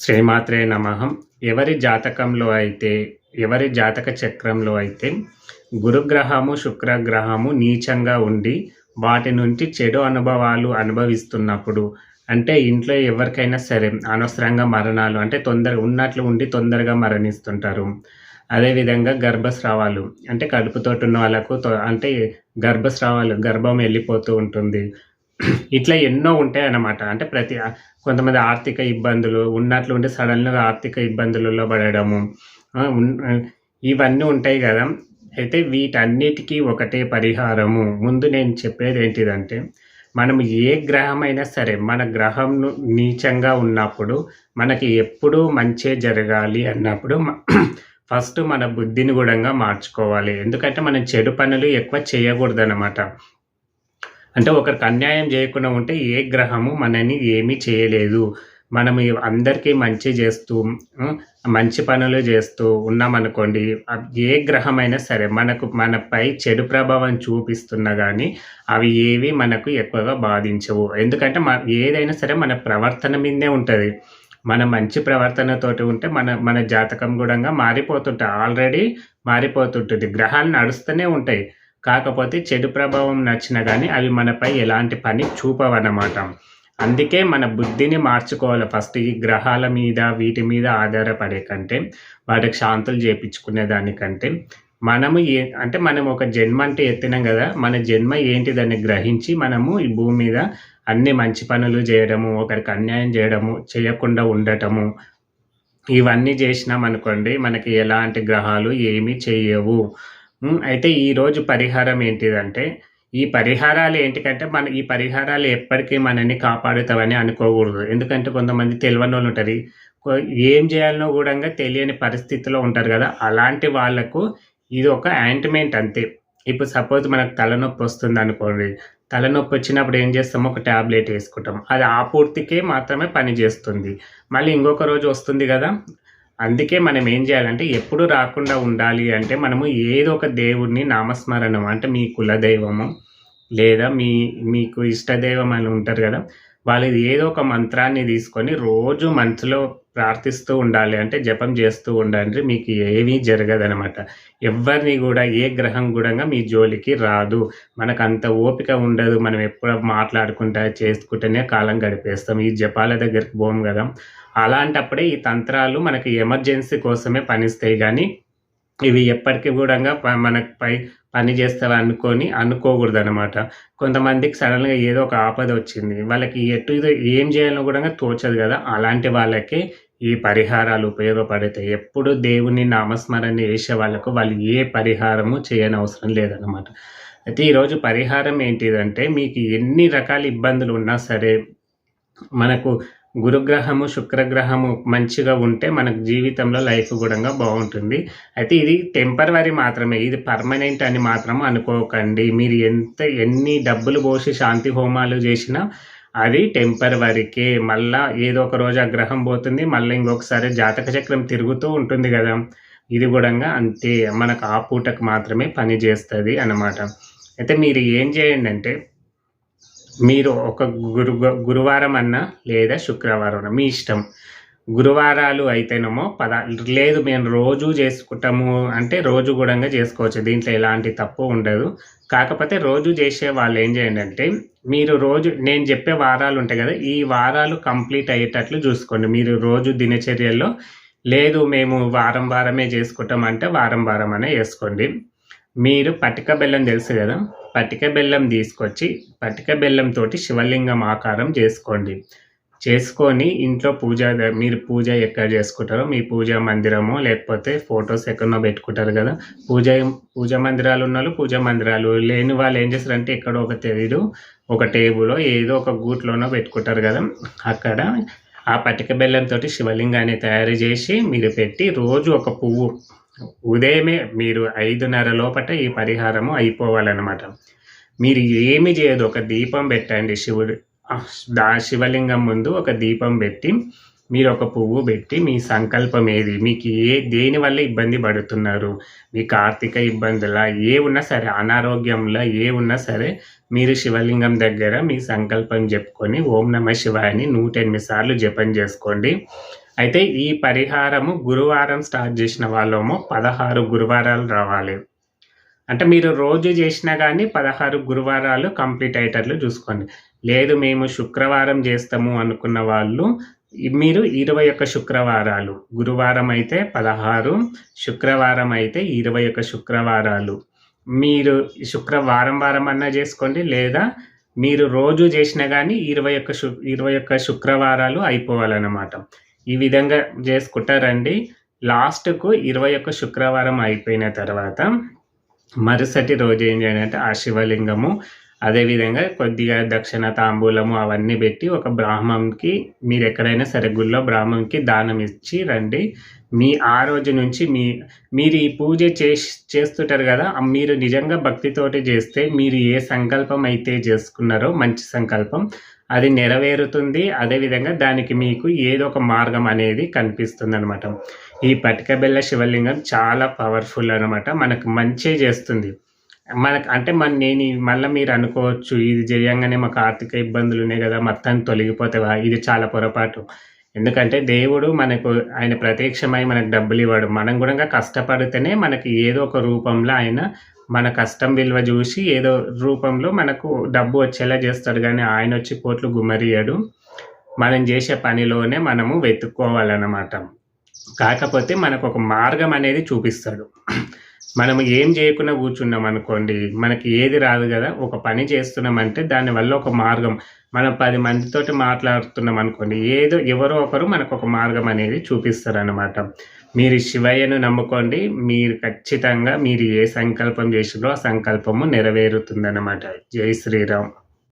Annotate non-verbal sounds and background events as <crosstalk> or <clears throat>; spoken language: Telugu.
శ్రీమాత్రే నమహం ఎవరి జాతకంలో అయితే ఎవరి జాతక చక్రంలో అయితే గురుగ్రహము శుక్రగ్రహము నీచంగా ఉండి వాటి నుంచి చెడు అనుభవాలు అనుభవిస్తున్నప్పుడు అంటే ఇంట్లో ఎవరికైనా సరే అనవసరంగా మరణాలు అంటే తొందర ఉన్నట్లు ఉండి తొందరగా మరణిస్తుంటారు. అదేవిధంగా గర్భస్రావాలు అంటే కడుపుతోటి ఉన్న వాళ్ళకు తొ- అంటే గర్భస్రావాలు గర్భం వెళ్ళిపోతూ ఉంటుంది. ఇట్లా ఎన్నో ఉంటాయి అన్నమాట. అంటే ప్రతి కొంతమంది ఆర్థిక ఇబ్బందులు ఉన్నట్లు ఉంటే సడన్గా ఆర్థిక ఇబ్బందులలో పడడము ఇవన్నీ ఉంటాయి కదా. అయితే వీటన్నిటికీ ఒకటే పరిహారము. ముందు నేను చెప్పేది ఏంటిదంటే మనం ఏ గ్రహమైనా సరే మన గ్రహం నీచంగా ఉన్నప్పుడు మనకి ఎప్పుడూ మంచే జరగాలి అన్నప్పుడు <clears throat> ఫస్ట్ మన బుద్ధిని కూడా మార్చుకోవాలి. ఎందుకంటే మనం చెడు పనులు ఎక్కువ చేయకూడదు అనమాట అంటే ఒకరికి అన్యాయం చేయకుండా ఉంటే ఏ గ్రహము మనని ఏమీ చేయలేదు. మనం అందరికీ మంచి చేస్తూ మంచి పనులు చేస్తూ ఉన్నామనుకోండి ఏ గ్రహమైనా సరే మనకు మనపై చెడు ప్రభావం చూపిస్తున్నా కానీ అవి ఏవి మనకు ఎక్కువగా బాధించవు. ఎందుకంటే మన ఏదైనా సరే మన ప్రవర్తన మీదే ఉంటుంది. మన మంచి ప్రవర్తనతోటి ఉంటే మన మన జాతకం కూడా మారిపోతుంటాయి ఆల్రెడీ మారిపోతుంటుంది. గ్రహాలు నడుస్తూనే ఉంటాయి. కాకపోతే చెడు ప్రభావం నచ్చినా కానీ అవి మనపై ఎలాంటి పని చూపవన్నమాట. అందుకే మన బుద్ధిని మార్చుకోవాలి ఫస్ట్ ఈ గ్రహాల మీద వీటి మీద ఆధారపడే కంటే వాటికి శాంతులు చేపించుకునే దానికంటే మనము ఏ అంటే మనం ఒక జన్మ అంటే ఎత్తినాం కదా మన జన్మ ఏంటిదని గ్రహించి మనము ఈ భూమి మీద అన్ని మంచి పనులు చేయడము ఒకరికి అన్యాయం చేయడము చేయకుండా ఉండటము. ఇవన్నీ చేసినాం అనుకోండి మనకి ఎలాంటి గ్రహాలు ఏమీ చేయవు. అయితే ఈరోజు పరిహారం ఏంటిదంటే ఈ పరిహారాలు ఏంటికంటే మన ఈ పరిహారాలు ఎప్పటికీ మనని కాపాడుతావని అనుకోకూడదు. ఎందుకంటే కొంతమంది తెలియని వాళ్ళు ఉంటారు ఏం చేయాలనో కూడా తెలియని పరిస్థితిలో ఉంటారు కదా. అలాంటి వాళ్ళకు ఇది ఒక యాంటిమెంట్ అంతే. ఇప్పుడు సపోజ్ మనకు తలనొప్పి వస్తుంది అనుకోండి. తలనొప్పి వచ్చినప్పుడు ఏం చేస్తాము? ఒక ట్యాబ్లెట్ వేసుకుంటాం అది ఆ పూర్తికే మాత్రమే పని చేస్తుంది మళ్ళీ ఇంకొక రోజు వస్తుంది కదా. అందుకే మనం ఏం చేయాలంటే ఎప్పుడు రాకుండా ఉండాలి అంటే మనము ఏదో ఒక దేవుడిని నామస్మరణం అంటే మీ కులదైవము లేదా మీ మీకు ఇష్టదైవం అని ఉంటారు కదా వాళ్ళు ఏదో ఒక మంత్రాన్ని తీసుకొని రోజు మనసులో ప్రార్థిస్తూ ఉండాలి అంటే జపం చేస్తూ ఉండాలి మీకు ఏమీ జరగదనమాట ఎవరిని కూడా ఏ గ్రహం కూడా మీ జోలికి రాదు. మనకు అంత ఓపిక ఉండదు. మనం ఎప్పుడు మాట్లాడుకుంటా చేసుకుంటేనే కాలం గడిపేస్తాం. ఈ జపాల దగ్గరికి పోం కదా. అలాంటప్పుడే ఈ తంత్రాలు మనకి ఎమర్జెన్సీ కోసమే పనిస్తాయి. కానీ ఇవి ఎప్పటికీ కూడా ప- మనకు పై పని చేస్తావా అనుకొని అనుకోకూడదు అనమాట కొంతమందికి సడన్గా ఏదో ఒక ఆపద వచ్చింది. వాళ్ళకి ఎటు ఇది ఏం చేయాలో కూడా తోచదు కదా. అలాంటి వాళ్ళకి ఈ పరిహారాలు ఉపయోగపడతాయి. ఎప్పుడు దేవుని నామస్మరణ చేసే వాళ్ళకు వాళ్ళు ఏ పరిహారము చేయని అవసరం లేదన్నమాట. అయితే ఈరోజు పరిహారం ఏంటిదంటే మీకు ఎన్ని రకాల ఇబ్బందులు ఉన్నా సరే మనకు గురుగ్రహము శుక్రగ్రహము మంచిగా ఉంటే మనకు జీవితంలో లైఫ్ కూడా బాగుంటుంది. అయితే ఇది టెంపరవరీ మాత్రమే ఇది పర్మనెంట్ అని మాత్రం అనుకోకండి. మీరు ఎంత ఎన్ని డబ్బులు పోసి శాంతి హోమాలు చేసినా అది టెంపరవరీకే. మళ్ళా ఏదో ఒక రోజు ఆ గ్రహం పోతుంది మళ్ళీ ఇంకొకసారి జాతక చక్రం తిరుగుతూ ఉంటుంది కదా. ఇది కూడా అంతే మనకు ఆ పూటకు మాత్రమే పని చేస్తుంది అన్నమాట. అయితే మీరు ఏం చేయండి అంటే మీరు ఒక గురు గురువారం అన్నా లేదా శుక్రవారం మీ ఇష్టం. గురువారాలు అయితేనేమో పద లేదు మేము రోజు చేసుకుంటాము అంటే రోజు కూడా చేసుకోవచ్చు. దీంట్లో ఎలాంటి తప్పు ఉండదు. కాకపోతే రోజు చేసే వాళ్ళు ఏం చేయండి అంటే మీరు రోజు నేను చెప్పే వారాలు ఉంటాయి కదా ఈ వారాలు కంప్లీట్ అయ్యేటట్లు చూసుకోండి. మీరు రోజు దినచర్యల్లో లేదు మేము వారం వారమే చేసుకుంటాం అంటే వారం వారం అనే వేసుకోండి మీరు పటిక బెల్లం తెలుసు కదా? పటిక బెల్లం తీసుకొచ్చి పటిక బెల్లం తోటి శివలింగం ఆకారం చేసుకోండి. చేసుకొని ఇంట్లో పూజ మీరు పూజ ఎక్కడ చేసుకుంటారో మీ పూజా మందిరమో లేకపోతే ఫొటోస్ ఎక్కడో పెట్టుకుంటారు కదా? పూజ పూజ మందిరాలు ఉన్న వాళ్ళు పూజా మందిరాలు. లేని వాళ్ళు ఏం చేస్తారంటే ఎక్కడో ఒక తెలీదు ఒక టేబుల్ ఏదో ఒక గూట్లోనో పెట్టుకుంటారు కదా? అక్కడ ఆ పటిక బెల్లంతో శివలింగాన్ని తయారు చేసి మీరు పెట్టి రోజు ఒక పువ్వు ఉదయమే మీరు ఐదున్నర లోపట ఈ పరిహారము అయిపోవాలన్నమాట. మీరు ఏమి చేయదు ఒక దీపం పెట్టండి. శివుడు దా శివలింగం ముందు ఒక దీపం పెట్టి మీరు ఒక పువ్వు పెట్టి మీ సంకల్పం ఏది? మీకు ఏ దేని వల్ల ఇబ్బంది పడుతున్నారు? మీకు ఆర్థిక ఇబ్బందుల? ఏ ఉన్నా సరే అనారోగ్యంలో ఏ ఉన్నా సరే మీరు శివలింగం దగ్గర మీ సంకల్పం చెప్పుకొని ఓం నమ శివాయని నూట ఎనిమిది సార్లు జపం చేసుకోండి. అయితే ఈ పరిహారము గురువారం స్టార్ట్ చేసిన వాళ్ళేమో పదహారు గురువారాలు రావాలి. అంటే మీరు రోజు చేసినా కానీ పదహారు గురువారాలు కంప్లీట్ అయ్యేటట్లు చూసుకోండి. లేదు మేము శుక్రవారం చేస్తాము అనుకున్న వాళ్ళు మీరు ఇరవై ఒక్క శుక్రవారాలు. గురువారం అయితే పదహారు శుక్రవారం అయితే ఇరవై ఒక్క శుక్రవారాలు. మీరు శుక్రవారం వారం అన్నా చేసుకోండి లేదా మీరు రోజు చేసినా కానీ ఇరవై ఒక్క శు ఇరవై ఒక్క శుక్రవారాలు అయిపోవాలన్నమాట. ఈ విధంగా చేసుకుంటారండి. లాస్ట్కు ఇరవై ఒక్క శుక్రవారం అయిపోయిన తర్వాత మరుసటి రోజు ఏం చేయాలంటే ఆ శివలింగము అదేవిధంగా కొద్దిగా దక్షిణ తాంబూలము అవన్నీ పెట్టి ఒక బ్రాహ్మణ్కి మీరు ఎక్కడైనా సరే గుళ్ళో బ్రాహ్మణ్కి దానం ఇచ్చి రండి. మీ ఆ రోజు నుంచి మీ మీరు ఈ పూజ చేసి చేస్తుంటారు కదా మీరు నిజంగా భక్తితోటి చేస్తే మీరు ఏ సంకల్పం అయితే చేసుకున్నారో మంచి సంకల్పం అది నెరవేరుతుంది. అదేవిధంగా దానికి మీకు ఏదో ఒక మార్గం అనేది కనిపిస్తుంది అనమాట ఈ పటికబెల్ల శివలింగం చాలా పవర్ఫుల్ అనమాట మనకు మంచి చేస్తుంది. మనకు అంటే మన నేను మళ్ళీ మీరు అనుకోవచ్చు ఇది చేయంగానే మాకు ఆర్థిక ఇబ్బందులు ఉన్నాయి కదా మొత్తం తొలగిపోతావా ఇది చాలా పొరపాటు. ఎందుకంటే దేవుడు మనకు ఆయన ప్రత్యక్షమై మనకు డబ్బులు ఇవ్వడు. మనం కూడా కష్టపడితేనే మనకి ఏదో ఒక రూపంలో ఆయన మన కష్టం విలువ చూసి ఏదో రూపంలో మనకు డబ్బు వచ్చేలా చేస్తాడు. కానీ ఆయన వచ్చి కోట్లు గుమ్మరియడు మనం చేసే పనిలోనే మనము వెతుక్కోవాలన్నమాట. కాకపోతే మనకు ఒక మార్గం అనేది చూపిస్తాడు. మనం ఏం చేయకుండా కూర్చున్నాం అనుకోండి మనకి ఏది రాదు కదా. ఒక పని చేస్తున్నామంటే దానివల్ల ఒక మార్గం. మనం పది మందితోటి మాట్లాడుతున్నాం అనుకోండి ఏదో ఎవరో ఒకరు మనకు ఒక మార్గం అనేది చూపిస్తారనమాట మీరు శివయ్యను నమ్ముకోండి మీరు ఖచ్చితంగా మీరు ఏ సంకల్పం చేసినో ఆ సంకల్పము నెరవేరుతుందన్నమాట. జై శ్రీరామ్.